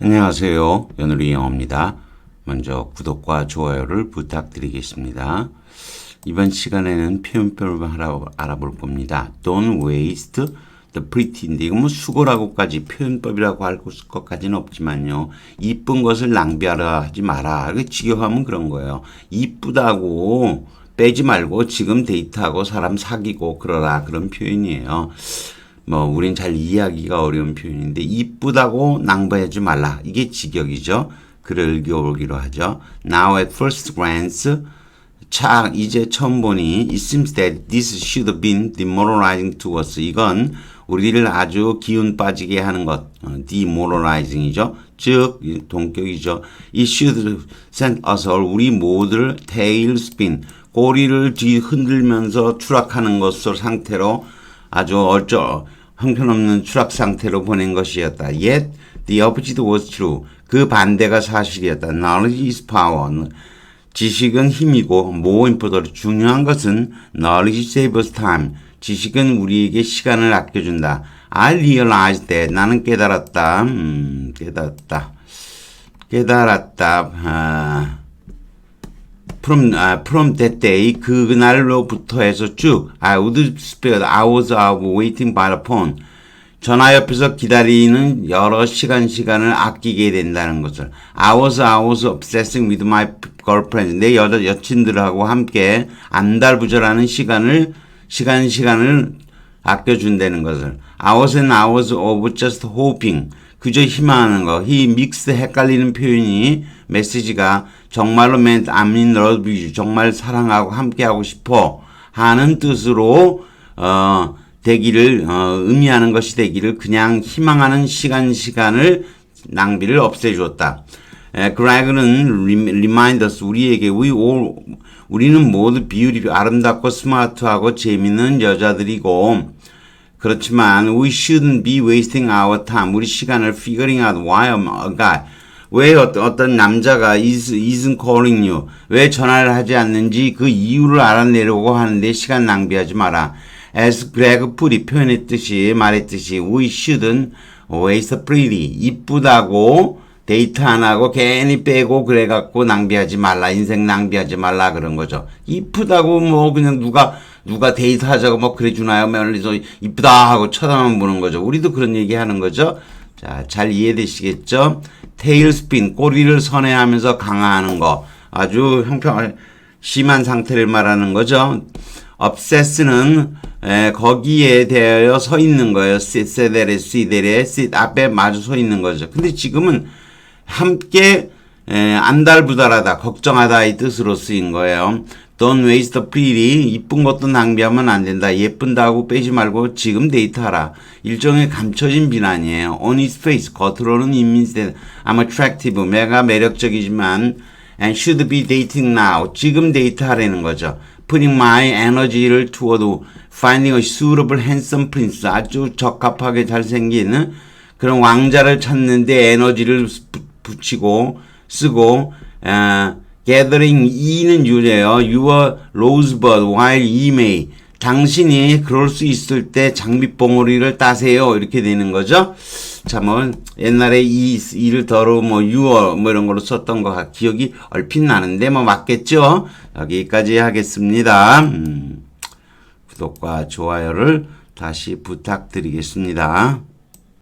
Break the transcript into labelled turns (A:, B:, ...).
A: 안녕하세요. 연우리 영어입니다. 먼저 구독과 좋아요를 부탁드리겠습니다. 이번 시간에는 표현법을 알아볼 겁니다. Don't waste the pretty인데 이건 뭐 수고라고까지 표현법이라고 할 것까지는 없지만요. 이쁜 것을 낭비하라 하지 마라. 직역하면 그런 거예요. 이쁘다고 빼지 말고 지금 데이트하고 사람 사귀고 그러라 그런 표현이에요. 뭐 우린 잘 이해하기가 어려운 표현인데 이쁘다고 낭비하지 말라 이게 직역이죠. 글을 읽어보기로 하죠. Now at first glance 차 이제 처음 보니 it seems that this should have been demoralizing to us. 이건 우리를 아주 기운 빠지게 하는 것, 어, demoralizing이죠. 즉 동격이죠. It should sent us all 우리 모두를 tail spin 꼬리를 뒤 흔들면서 추락하는 것으로 상태로 아주 어쩌 형편없는 추락 상태로 보낸 것이었다. Yet the opposite was true. 그 반대가 사실이었다. Knowledge is power. 지식은 힘이고 more important 중요한 것은 knowledge saves time. 지식은 우리에게 시간을 아껴준다. I realized that 나는 깨달았다. 음, 깨달았다. 깨달았다. 아. From 아, from that day 그날로부터 해서 쭉 I would spend hours of waiting by the phone 전화 옆에서 기다리는 여러 시간 시간을 아끼게 된다는 것을 hours hours obsessing with my girlfriend 내 여자 여친들하고 함께 안달부절하는 시간을 시간 시간을 아껴준다는 것을 hours and hours of just hoping 그저 희망하는 거. 이 믹스 헷갈리는 표현이 메시지가 정말로 meant I'm in love with you. 정말 사랑하고 함께하고 싶어 하는 뜻으로 어, 되기를 어, 의미하는 것이 되기를 그냥 희망하는 시간 시간을 낭비를 없애주었다. 에, 그라이그는 remind us 우리에게 we all 우리는 모두 비율이 아름답고 스마트하고 재밌는 여자들이고 그렇지만 we shouldn't be wasting our time. 우리 시간을 figuring out why a guy 왜 어떤, 어떤 남자가 is, isn't calling you 왜 전화를 하지 않는지 그 이유를 알아내려고 하는데 시간 낭비하지 마라. As Greg 풀이 표현했듯이 말했듯이 we shouldn't waste pretty 이쁘다고 데이트 안 하고 괜히 빼고 그래갖고 낭비하지 말라 인생 낭비하지 말라 그런 거죠. 이쁘다고 뭐 그냥 누가 누가 데이트 하자고 뭐 그래 주나요? 멀리서 이쁘다 하고 쳐다만 보는 거죠. 우리도 그런 얘기 하는 거죠. 자, 잘 이해되시겠죠? 테일 스핀 꼬리를 선회하면서 강화하는 거 아주 형평 심한 상태를 말하는 거죠. obsess는 에, 거기에 대하여 서 있는 거예요. 세데레 시데레 시 앞에 마주 서 있는 거죠. 근데 지금은 함께 에, 안달부달하다, 걱정하다 이 뜻으로 쓰인 거예요. Don't waste pretty. 이쁜 것도 낭비하면 안 된다. 예쁜다고 빼지 말고 지금 데이트하라. 일종의 감춰진 비난이에요. On his face. 겉으로는 that I'm attractive. 내가 매력적이지만 and should be dating now. 지금 데이트하라는 거죠. Putting my energy를 toward finding a suitable handsome prince. 아주 적합하게 잘생긴 그런 왕자를 찾는데 에너지를 붙이고 쓰고 어, gathering e는 유래요. Your rosebud while ye may. 당신이 그럴 수 있을 때 장미봉오리를 따세요. 이렇게 되는 거죠. 자, 뭐, 옛날에 이, 이를 더러 뭐, 유어, 뭐 이런 걸로 썼던 거 기억이 얼핏 나는데, 뭐, 맞겠죠? 여기까지 하겠습니다. 음, 구독과 좋아요를 다시 부탁드리겠습니다.